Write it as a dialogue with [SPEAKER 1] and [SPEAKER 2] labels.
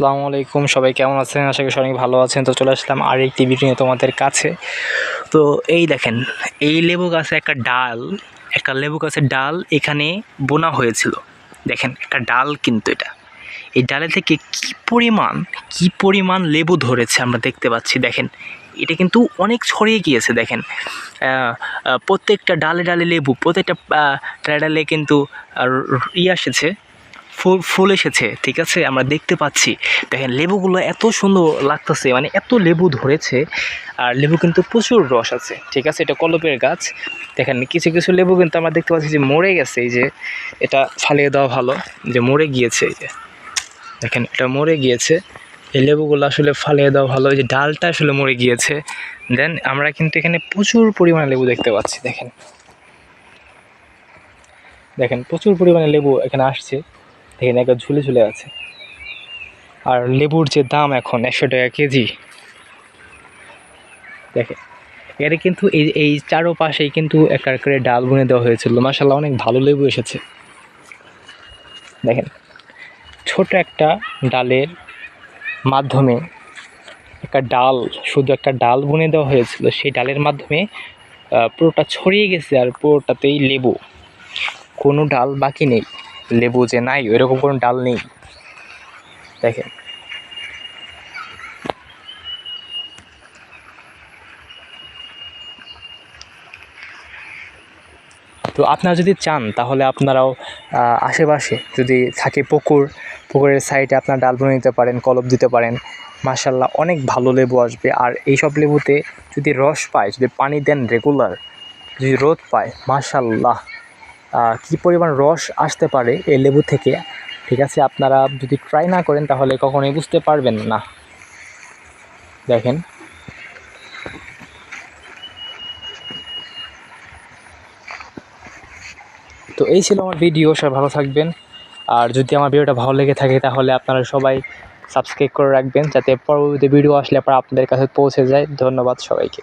[SPEAKER 1] আসসালামু আলাইকুম, সবাই কেমন আছেন? আশা করি সবাই ভালো আছেন। তো চলে আসলাম আর একটি ভিডিও নিয়ে তোমাদের কাছে। তো এই দেখেন, এই লেবু গাছে একটা ডাল, একটা লেবু গাছের ডাল এখানে বোনা হয়েছিল। দেখেন, একটা ডাল কিন্তু এটা। এই ডালে থেকে কি পরিমাণ কি পরিমাণ লেবু ধরেছে আমরা দেখতে পাচ্ছি। দেখেন, এটা কিন্তু অনেক ছড়িয়ে গিয়েছে, দেখেন। প্রত্যেকটা ডালে ডালে লেবু, প্রত্যেকটা ডালে ডালে কিন্তু আর ই এসেছে ফুল ফুল এসেছে, ঠিক আছে? আমরা দেখতে পাচ্ছি। দেখেন, লেবুগুলো এত সুন্দর লাগতেছে মানে এত লেবু ধরেছে, আর লেবু কিন্তু প্রচুর রস আছে, ঠিক আছে? এটা কলপের গাছ। দেখেন, কিছু কিছু লেবু কিন্তু আমরা দেখতে পাচ্ছি যে মরে গেছে, এই যে এটা ফালিয়ে দেওয়া ভালো, যে মরে গিয়েছে, এই যে। দেখেন, এটা মরে গিয়েছে। এই লেবুগুলো আসলে ফালিয়ে দেওয়া ভালো, এই যে ডালটা আসলে মরে গিয়েছে। দেন, আমরা কিন্তু এখানে প্রচুর পরিমাণে লেবু দেখতে পাচ্ছি, দেখেন। দেখেন, প্রচুর পরিমাণে লেবু এখানে আসছে। দেখেন একটা ঝুলে ঝুলে আছে। আর লেবুর যে দাম এখন একশো টাকা কেজি, দেখেন, এর কিন্তু এই এই চারো পাশেই কিন্তু একটা করে ডাল বুনে দেওয়া হয়েছিল। মাসাল্লাহ অনেক ভালো লেবু এসেছে। দেখেন, ছোট একটা ডালের মাধ্যমে একটা ডাল, শুধু একটা ডাল বুনে দেওয়া হয়েছিল। সেই ডালের মাধ্যমে পুরোটা ছড়িয়ে গেছে আর পুরোটাতেই লেবু। কোনো ডাল বাকি নেই। লেবু যে নাই, ওইরকম কোনো ডাল নেই। দেখেন। তো আপনারা যদি চান, তাহলে আপনারাও আশেপাশে যদি থাকে পুকুর, পুকুরের সাইডে আপনার ডাল বুনে নিতে পারেন কলপ দিতে পারেন মাসাল্লাহ অনেক ভালো লেবু আসবে। আর এইসব লেবুতে যদি রস পায়, যদি পানি দেন রেগুলার যদি রোদ পায় মাসাল্লাহ কী পরিমাণ রস আসতে পারে এই লেবু থেকে? ঠিক আছে, আপনারা যদি ট্রাই না করেন তাহলে কখনোই বুঝতে পারবেন না। দেখেন। তো এই ছিল আমার ভিডিও সবাই ভালো থাকবেন। আর যদি আমার ভিডিওটা ভালো লেগে থাকে তাহলে আপনারা সবাই সাবস্ক্রাইব করে রাখবেন, যাতে পরবর্তী ভিডিও আসলে পর আপনাদের কাছে পৌঁছে যায়। ধন্যবাদ সবাইকে।